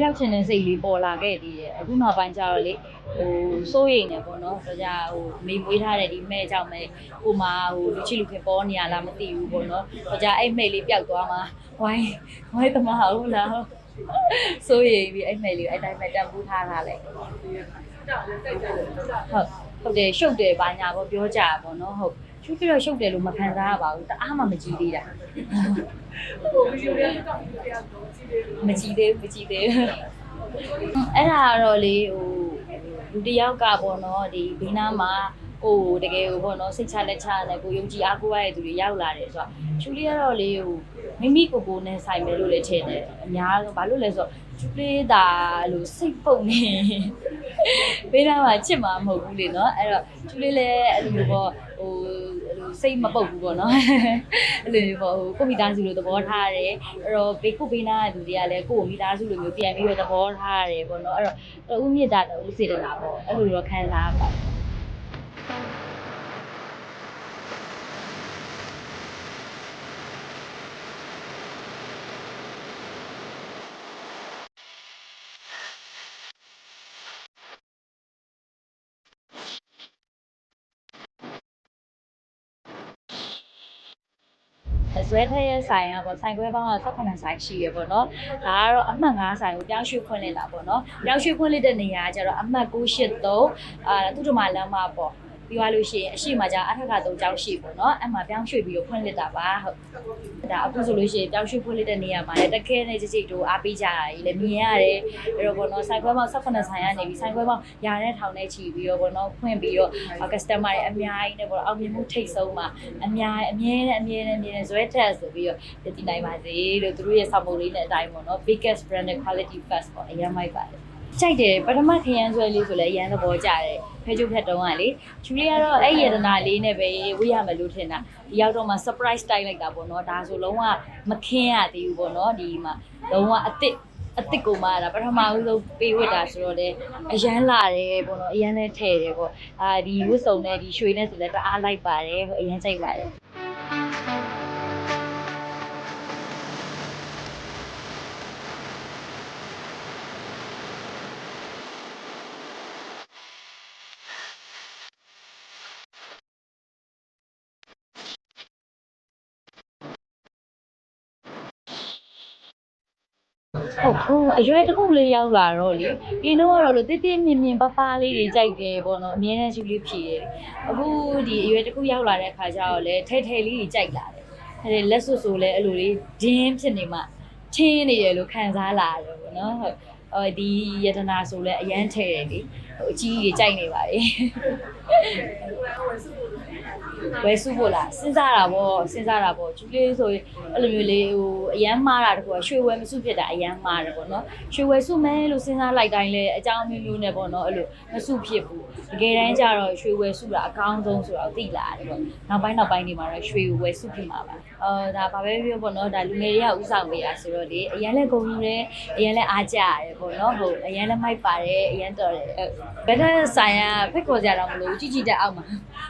ဒီလိုကတော့ဖျောက်ချင်တဲ့စိတ်လေးပေါ်လာခဲ့သေးတယ်အခုနောက်ပိုင်းကျတော့လေဟိုစိုးရိမ်နေပေါ့နော်ဒါကြဟိုမိမွေးထားတဲ့ဒီမဲ့ကြောင့်မဲ့ကိုမဟိုလူချစ်လူခင်ပေါ်နေရလားမသိဘူးပေါ့နော်ဒါကြအဲ့မဲ့လေးပျောက်သွားမှာဝိုင်းဝိုင်းတမဟုတ်လားစိုးရိမ်ပြီးအဲ့မဲ့လေးအဲ့တိုင်းပဲတန်ဖိုးထားထားလိုက်ဟုတ်ဟုတ်တယ်ရှုပ်တယ်ဘာညာပေါ့ပြောကြတာပေါ့နော်ဟုတ် ချူပြီးတော့ရှုပ်တယ်လို့မခံစားရပါဘူးတအားမှမကြည့်သေးတာဟိုဗီဒီယိုလေးတော့ဗီဒီယိုလေးတော့ကြည့်တယ်မကြည့်သေးဘူးမကြည့်သေးဘူးအဲ့ဒါကတော့လေဟိုလူတစ်ယောက်ကပေါ့နော်ဒီဘေးနားမှာကိုယ်တကယ်ကိုပေါ့နော်စိတ်ချလက်ချနဲ့ကိုယုံကြည်အားကိုးရတဲ့သူတွေရောက်လာတယ်ဆိုတော့ချူလေးကတော့လေဟိုမိမိကိုယ်ကိုယ်နဲ့ဆိုင်မယ်လို့လည်းထင်တယ်အများဆုံးဘာလို့လဲဆိုတော့ချူ လေးဒါလို့စိတ်ပုံနေဘေးနားမှာချစ်မှာမဟုတ်ဘူးလေနော်အဲ့တော့ချူလေးလည်းအဲ့လိုမျိုးပေါ့ဟိုအဲ့လိုစိတ်မပုတ်ဘူးပေါ့နော်အဲ့လိုမျိုးပေါ့ဟိုကိုမိသားစုလိုသဘောထားရတယ်အဲ့တော့ဘေးကိုဘေးနားကလူတွေကလည်းကိုယ့်ကိုမိသားစုလိုမျိုးပြန်ပြီးတော့သဘောထားရတယ်ပေါ့နော်အဲ့တော့တဦးမြစ်တာတဦးစေတနာပေါ့အဲ့လိုတော့ခံစားရပါ ဇွဲထက်ရဲ့ဆိုင်ကပေါ့ဆိုင်ခွဲပေါင်းက18ဆိုင်ရှိရပေါ့နော်ဒါကတော့အမှတ်9ဆိုင်ကိုပြောင်းရွှေ့ဖွင့်လိုက်တာပေါ့နော်ပြောင်းရွှေ့ဖွင့်လိုက်တဲ့နေရာကကျတော့အမှတ်983အာသူတို့မှလမ်းမပေါ့ ပြီးသွားလို့ရှိရင်အရှိမကြအထက်က3ကျောင်းရှိပေါ့နော်အဲ့မှာပြောင်းရွှေ့ပြီးတော့ဖွင့်လိုက်တာပါဟုတ်ဒါအခုဆိုလို့ရှိရင်ပြောင်းရွှေ့ဖွင့်လိုက်တဲ့နေရာမှာလည်းတခဲနဲ့ကြိတ်ကြိတ်တို့အားပေးကြတာကြီးလည်းမြင်ရတယ်အဲ့တော့ပေါ့နော်ဆိုင်ခွဲပေါင်း18ဆိုင်ကနေပြီးဆိုင်ခွဲပေါင်းရာနဲ့ထောင်နဲ့ချီပြီးတော့ပေါ့နော်ဖွင့်ပြီးတော့ customer တွေအများကြီးနဲ့ပေါ့နော်အောင်မြင်မှုထိတ်ဆုံးမှာအများအမြဲတမ်းအမြဲတမ်းအမြဲတမ်းဇွဲတက်ဆိုပြီးတော့တည်နိုင်ပါစေလို့သူတို့ရဲ့ဆောင်ပုံလေးနဲ့အတိုင်းပေါ့နော် biggest branded quality first ပေါ့အရင်မိုက်ပါတယ် ကြိုက်တယ်ပထမခရမ်းဆွဲလေးဆိုလည်းအရန်သဘောကျတယ်ဖဲကျုပ်ဖက်တုံးကလေချူလေးကတော့အဲ့ရတနာလေးနဲ့ပဲဝေးရမယ်လို့ထင်တာဒီရောက်တော့မှ surprise တိုက်လိုက်တာပေါ့နော်ဒါဆိုလုံးဝမခင်းရသေးဘူးပေါ့နော်ဒီမှာလုံးဝအစ်စ်အစ်စ်ကိုမှဒါပထမဦးဆုံးပေးဝတ်တာဆိုတော့လေအရန်လာတယ်ပေါ့နော်အရန်လည်းထဲ့တယ်ပေါ့အာဒီဝတ်စုံနဲ့ဒီရွှေနဲ့ဆိုလည်းတအားလိုက်ပါတယ်အရန်ကြိုက်ပါတယ် ဟုတ်ဟုတ်အရွယ်တစ်ခုလေးရောက်လာတော့လေဒီတော့ကတော့လို့တိတိမြင်မြင်ပပလေးတွေကြိုက်တယ်ပေါ့နော်အမြဲတမ်းရှူလေးဖြည်တယ်အခုဒီအရွယ်တစ်ခုရောက်လာတဲ့အခါကျတော့လေထဲထဲလေးတွေကြိုက်လာတယ်အဲလက်စွပ်ဆိုလဲအဲ့လိုလေးဒင်းဖြစ်နေမှချင်းနေတယ်လို့ခံစားလာတယ်ပေါ့နော်ဟုတ်အော်ဒီယတနာဆိုလဲအရန်ထဲတယ်လေဟိုအကြီးကြီးကြိုက်နေပါလေ ဝယ်စုဖို့လားစဉ်းစားတာပေါ့စဉ်းစားတာပေါ့ကျူလေးဆိုရင်အဲ့လိုမျိုးလေးဟိုအရန်မားတာတကူရွှေဝယ်မစုဖြစ်တာအရန်မားတယ်ပေါ့နော်ရွှေဝယ်စုမဲလို့စဉ်းစားလိုက်တိုင်းလဲအကြောင်းမျိုးမျိုးနဲ့ပေါ့နော်အဲ့လိုမစုဖြစ်ဘူး တကယ်တမ်းကျတော့ရွှေဝယ်စုတာအကောင်းဆုံးဆိုတော့သိလာတယ်ပေါ့နောက်ပိုင်းနောက်ပိုင်းတွေမှာတော့ရွှေဝယ်စုဖြစ်မှာပါအော်ဒါဘာပဲပြောပေါ့နော်ဒါလူငယ်တွေကဥဆောင်ပေးတာဆိုတော့လေအရန်လဲဂုဏ်ယူတယ်အရန်လဲအားကြရတယ်ပေါ့နော်ဟုတ်အရန်လဲမိုက်ပါတယ်အရန်တော်တယ်ဘယ်တဲ့ဆိုင်ကဖိတ်ခေါ်ကြတော့မလို့ကြည့်ကြည့်တဲ့အောက်မှာ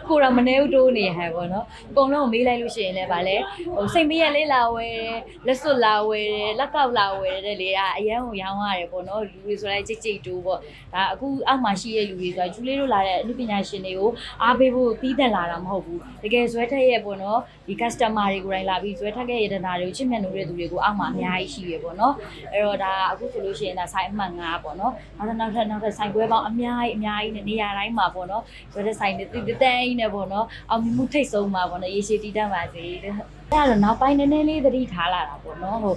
ကိုယ်တော့မနေဘူးတိုးနေဟဲ့ပေါ့နော်အကုန်လုံးမေးလိုက်လို့ရှိရင်လည်းဗာလဲဟိုစိတ်မရက်လေးလာဝဲတယ်လက်စွပ်လာဝဲတယ်လက်ကောက်လာဝဲတယ်လေအရန်ကိုရောင်းရတယ်ပေါ့နော်လူတွေဆိုလိုက်ကြိတ်ကြိတ်တိုးပေါ့ဒါအခုအောက်မှာရှိတဲ့လူတွေဆိုတာကျူလေးတို့လာတဲ့အမှုပညာရှင်တွေကိုအားပေးဖို့တီးတက်လာတာမဟုတ်ဘူးတကယ်ဇွဲထက်ရဲ့ပေါ့နော်ဒီ customer တွေကိုယ်တိုင်လာပြီးဇွဲထက်ရဲ့ရတနာတွေကိုချစ်မြတ်နိုးတဲ့သူတွေကိုအောက်မှာအများကြီးရှိရပေါ့နော်အဲ့တော့ဒါအခုဆိုလို့ရှိရင်ဒါဆိုင်အမှတ်5ပေါ့နော်နောက်ထပ်နောက်ထပ်နောက်ထပ်ဆိုင်ခွဲပေါင်းအများကြီးအများကြီးနဲ့နေရာတိုင်းမှာပေါ့နော်ဇွဲထက်ဆိုင်တွေတတန်းကြီးနဲ့ပေါ့နော်အောင်မြင်မှုထိတ်ဆုံးမှာပေါ့နော်ရေရှည်တည်တတ်ပါစေတဲ့ အဲ့တော့နောက်ပိုင်းနည်းနည်းလေးသတိထားလာတာပေါ့နော်ဟို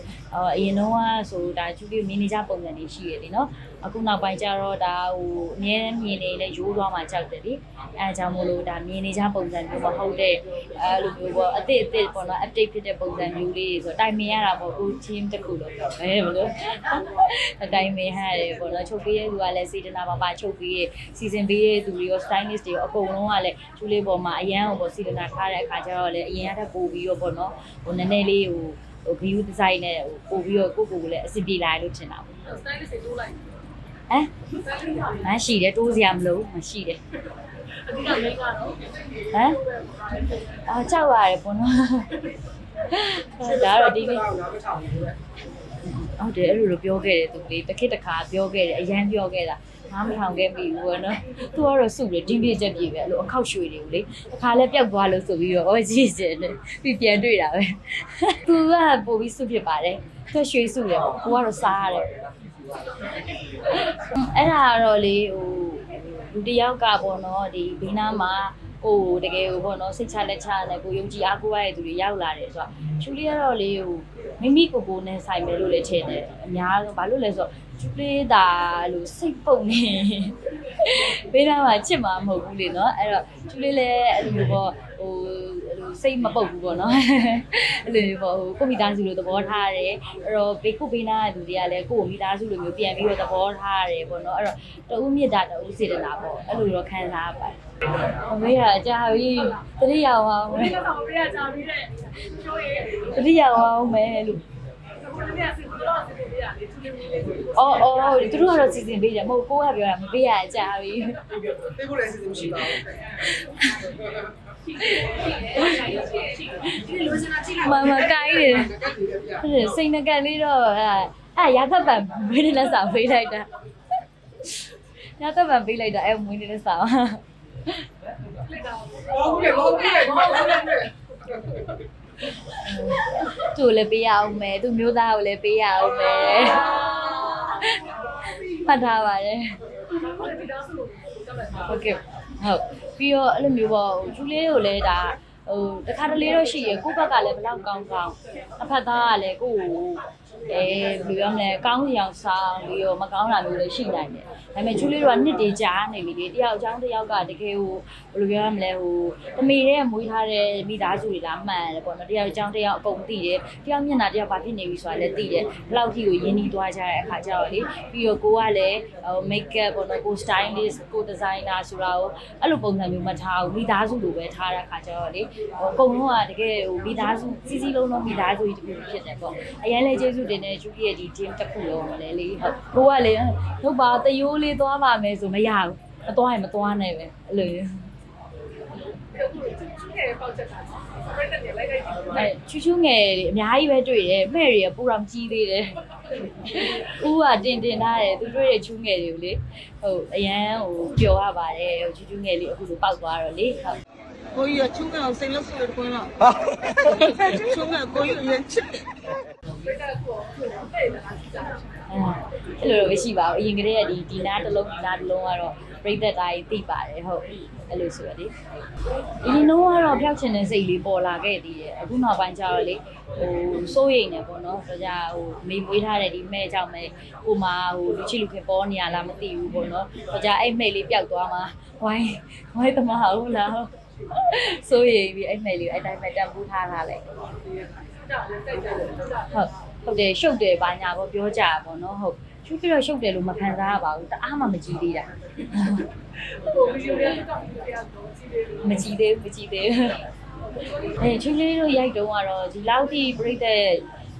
အရင်တော့ကဆိုဒါကျူလေးမြင်နေကြပုံစံတွေရှိရတယ်နော်အခုနောက်ပိုင်းကျတော့ဒါဟိုအမြဲတမ်းမြင်နေလဲရိုးသွားမှကြောက်တယ်လေအဲအကြောင်းမို့လို့ဒါမြင်နေကြပုံစံမျိုးမဟုတ်တဲ့အဲလိုမျိုးပေါ့အစ်စ်အစ်စ်ပေါ့နော် update ဖြစ်တဲ့ပုံစံမျိုးလေးတွေဆိုတိုင်မင်ရတာပေါ့ကို team တစ်ခုလို့ပြောတယ်ဘလို့အတိုင်မင်ဟရတယ်ပေါ့နော်ချုပ်ပေးရဲ့သူကလည်းစေတနာပါပါချုပ်ပေးရဲ့စီစဉ်ပေးရဲ့သူတွေရော stylist တွေရောအကုန်လုံးကလည်းကျူလေးပေါ်မှာအရန်ကိုပေါ့စေတနာထားတဲ့အခါကျတော့လည်းအရင်ကတည်းကပို့ပြီးတော့ပေါ့နော်ဟိုနည်းနည်းလေးဟိုဟို view design နဲ့ဟိုပို့ပြီးတော့ကိုယ့်ကိုယ်ကိုလည်းအဆင်ပြေလာလို့ထင်တာပေါ့စတိုင်လေးတွေတိုးလိုက်ဟမ်မရှိတယ်တိုးစရာမလိုမရှိတယ်အဓိကမိန်းကတော့ဟမ်အာကြောက်ရတယ်ပေါ့နော်ဒါတော့ဒီနေ့နားမထောင်ဘူးလေဩဟုတ်တယ်အဲ့လိုလိုပြောခဲ့တယ်သူလေတစ်ခေတ်တစ်ခါပြောခဲ့တယ်အရန်ပြောခဲ့တာ ငါမထောင်ခဲ့ပြီဘူးနော်သူကတော့စုတယ်တင်းပြည့်ချက်ပြည့်ပဲအဲ့လိုအခောက်ရွှေတွေကိုလေတစ်ခါလဲပျောက်သွားလို့ဆိုပြီးတော့အော်ကြီးစင်တယ်ပြီးပြန်တွေ့တာပဲသူကပို့ပြီးစုဖြစ်ပါတယ်သူရွှေစုတယ်ပေါ့ကိုကတော့စားရတယ်အဲ့ဒါကတော့လေဟိုလူတစ်ယောက်ကပေါ့နော်ဒီဘေးနားမှာ ဟိုတကယ်ဟိုပေါ့နော်စိတ်ချလက်ချနဲ့ကိုယုံကြည်အားကိုးရတဲ့သူတွေရောက်လာတယ်ဆိုတော့ချူလေးကတော့လေဟိုမိမိကိုယ်ကိုယ်နဲ့ဆိုင်မယ်လို့လည်းထင်တယ်အများဆုံးဘာလို့လဲဆိုတော့ချူလေးဒါလို့စိတ်ပုံနေဘေးနားမှာချစ်မှာမဟုတ်ဘူးလေနော်အဲ့တော့ချူလေးလည်းအဲ့လိုပေါ့ဟိုအဲ့လိုစိတ်မပုတ်ဘူးပေါ့နော်အဲ့လိုမျိုးပေါ့ဟိုကိုမိသားစုလိုသဘောထားရတယ်အဲ့တော့ဘေးကိုဘေးနားတဲ့သူတွေကလည်းကိုယ့်ကိုမိသားစုလိုမျိုးပြန်ပြီးတော့သဘောထားရတယ်ပေါ့နော်အဲ့တော့တဦးမြတ်တာတဦးစေတနာပေါ့အဲ့လိုတော့ခံစားရပါတယ်အ မေကအကြာကြီးတတိယအောင်မယ်ဒီကတော့ပြရကြပြီးတဲ့ချိုးရဲ့တတိယအောင်မယ်လို့ဘုရားစစ်တော့စစ်ပြရလေသူလေးလေးလေးအော်အော်သူတို့ကတော့စီစဉ်ပေးတယ်မဟုတ်ကိုကပြောတာမပေးရအကြာပြီပေးဖို့လည်းအစီအစဉ်မရှိပါဘူးဒီလိုစနာကြည့်မမကိုင်းတယ်ကတ်နေပြပြဟုတ်တယ်စိတ်နှကက်လေးတော့အဲအဲရာသက်ပံမွေးနေတဲ့စာပေးလိုက်တာရာသက်ပံပေးလိုက်တာအဲမွေးနေတဲ့စာလိုက်တော့ ဟုတ်ကဲ့ဟုတ်ကဲ့ဟုတ်ကဲ့သူ့ကိုလည်းပေးရအောင်မယ်သူ့မျိုးသားကိုလည်းပေးရအောင်မယ်ဖတ်ထားပါတယ်ဒီတော့ဆိုတော့လည်းဟုတ်ကဲ့ဟုတ်ပြီးတော့အဲ့လိုမျိုးပေါ့ဟိုကျူလေးကိုလည်းဒါဟိုတခါတလေတော့ရှိရကိုယ့်ဘက်ကလည်းဘလောက်ကောင်းကောင်းအဖက်သားကလည်းကိုယ့်ကို အဲဘယ်လိုရမလဲကောင်းစီအောင်ဆောင်ပြီးတော့မကောင်းတာမျိုးလည်းရှိနိုင်တယ်ဒါပေမဲ့ကျူလေးတို့ကနှစ်တေကြာနေပြီလေတယောက်အချောင်းတယောက်ကတကယ်ဟိုဘယ်လိုပြောရမလဲဟိုတမီတဲ့မွေးထားတဲ့မိသားစုတွေလားမှန်တယ်ပေါ့နော်တယောက်အချောင်းတယောက်အကုန်သိတယ်တယောက်မျက်နှာတယောက်ဘာဖြစ်နေပြီဆိုတာလည်းသိတယ်ဘယ်လောက်ထိကိုရင်းနှီးသွားကြတဲ့အခါကျတော့လေပြီးတော့ကိုကလည်းဟို make up ပေါ့နော်ကို stylist ကို designer ဆိုတာကိုအဲ့လိုပုံစံမျိုးမထားဘူးမိသားစုလိုပဲထားတဲ့အခါကျတော့လေဟိုအကုန်လုံးကတကယ်ဟိုမိသားစုစီစီလုံးလုံးမိသားစုကြီးတစ်ခုဖြစ်တယ်ပေါ့အရင်လည်းကျေးဇူးတင်တဲ့ကျူကြီးရဲ့ဒီ team တစ်ခုလုံးကိုလည်းလေဟုတ်ကိုကလေဟုတ်ပါတရိုးလေးသွားပါမယ်ဆိုမရဘူးမသွားရင်မသွားနဲ့ပဲအဲ့လိုမျိုးသူရဲ့ပေါက်ချက်တာပြည့်တဲ့လိုက်လိုက်ကြည့်အဲချူချူငယ်တွေအများကြီးပဲတွေ့တယ်မဲ့တွေကပူတော်ကြီးသေးတယ်ဦးကတင်တင်ထားတယ်သူတွေ့တဲ့ချူငယ်တွေကိုလေဟုတ်အရန်ဟိုပျော်ရပါတယ်ဟိုချူချူငယ်လေးအခုလိုပောက်သွားတော့လေဟုတ်ကိုကြီးကချုံကအောင်စိတ်လို့ဆိုရကွန်းတော့ချုံကကိုကြီးရင်ချစ် ပြည့်တဲ့ကိုကိုတဲ့တာကြည့်ကြအဲအဲ့လိုတော့မရှိပါဘူးအရင်ကတည်းကဒီဒီနားတစ်လုံးဒီနားတစ်လုံးကတော့ပြိသက်တိုင်းသိပါတယ်ဟုတ်အဲ့လိုဆိုရလေအရင်တော့ကတော့ဖျောက်ချင်တဲ့စိတ်လေးပေါ်လာခဲ့သေးတယ်အခုနောက်ပိုင်းကျတော့လေဟိုစိုးရိမ်နေပေါ့နော်ဒါကြဟိုမိမွေးထားတဲ့ဒီမဲ့ကြောင့်မဲ့ဟိုမှာဟိုလူချစ်လူခင်ပေါ်နေရလားမသိဘူးပေါ့နော်ဒါကြအဲ့မဲ့လေးပျောက်သွားမှာဝိုင်းဝိုင်းတမဟုတ်လားစိုးရိမ်ပြီးအဲ့မဲ့လေးအဲ့တိုင်းပဲတန်ဖိုးထားထားလိုက်တာလည်းတိုက်တယ် ဟုတ်တာဟုတ်ဟုတ်တယ်ရှုပ်တယ်ဘာညာပေါ့ပြောကြတာပေါ့နော်ဟုတ်ချူပြီးတော့ရှုပ်တယ်လို့မခံစားရပါဘူးတအားမှမကြည့်သေးတာဟိုဗီဒီယိုလေးတော့ဗီဒီယိုလေးတော့ကြည့်တယ်မကြည့်သေးဘူးမကြည့်သေးဘူးအဲချူလေးတို့ရိုက်တုံးကတော့ဒီလောက်ထိပြိတဲ့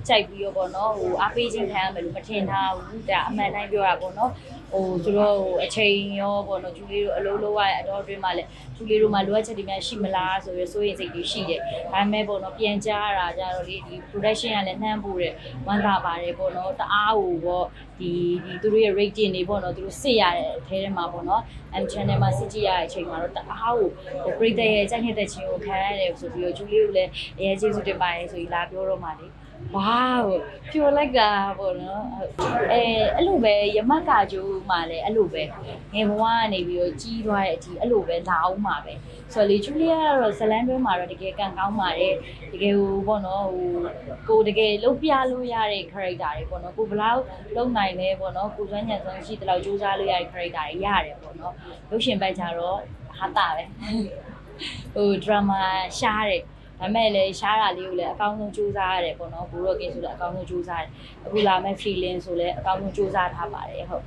ကြိုက်ပြီးတော့ပေါ့နော်ဟိုအားပေးခြင်းခံရမယ်လို့မထင်ထားဘူးဒါအမှန်တိုင်းပြောတာပေါ့နော် ဟိုသူတို့ဟိုအချိန်ရောပေါ့နော်ကျူလေးတို့အလုံးလုံးရတဲ့အတော်အတွင်းမှာလည်းကျူလေးတို့မှာလိုအပ်ချက်တွေများရှိမလားဆိုပြီးစိုးရိမ်စိတ်တွေရှိတယ်ဒါပေမဲ့ပေါ့နော်ပြန်ကြားရတာကြတော့လေဒီ production ကလည်းနှမ်းပို့တယ်ဝမ်းသာပါတယ်ပေါ့နော်တအားဟိုပေါ့ဒီဒီသူတို့ရဲ့ rating တွေပေါ့နော်သူတို့စစ်ရတဲ့အထဲထဲမှာပေါ့နော် M channel မှာစစ်ကြည့်ရတဲ့အချိန်မှာတော့တအားကိုဟိုပရိသတ်ရဲ့ကြိုက်နေတဲ့ချင်းကိုခံရတယ်ဆိုပြီးတော့ကျူလေးကိုလည်းအရေးကျေးဇူးတင်ပါတယ်ဆိုပြီးလာပြောတော့မှလေ ဝါးပျော်လိုက်တာပေါ့နော်အဲအဲ့လိုပဲရမတ်ကာကျိုးမှလည်းအဲ့လိုပဲငယ်ဘဝကနေပြီးတော့ကြီးသွားတဲ့အထိအဲ့လိုပဲလာအောင်မှာပဲဆိုတော့လေကျူလေးကတော့ဇလန်တွဲမှာတော့တကယ်ကန်ကောင်းပါတယ်တကယ်ဟိုပေါ့နော်ဟိုကိုတကယ်လုံးပြလို့ရတဲ့ character တွေပေါ့နော်ကိုဘလောက်လုံးနိုင်လဲပေါ့နော်ကိုစွမ်းညံစွမ်းရှိတဲ့လောက်စူးစမ်းလို့ရတဲ့ character တွေရတယ်ပေါ့နော်ရုပ်ရှင်ဘက်ကြတော့ဟာတာပဲဟို drama ရှားတယ် ဒါမဲ့လည်းရှားတာလေးကိုလည်းအကောင်းဆုံးစူးစမ်းရတယ်ပေါ့နော်ဘူရော့ကင်းဆိုလည်းအကောင်းဆုံးစူးစမ်းတယ်အခုလာမဲ့ freelance ဆိုလည်းအကောင်းဆုံးစူးစမ်းထားပါတယ်ဟုတ်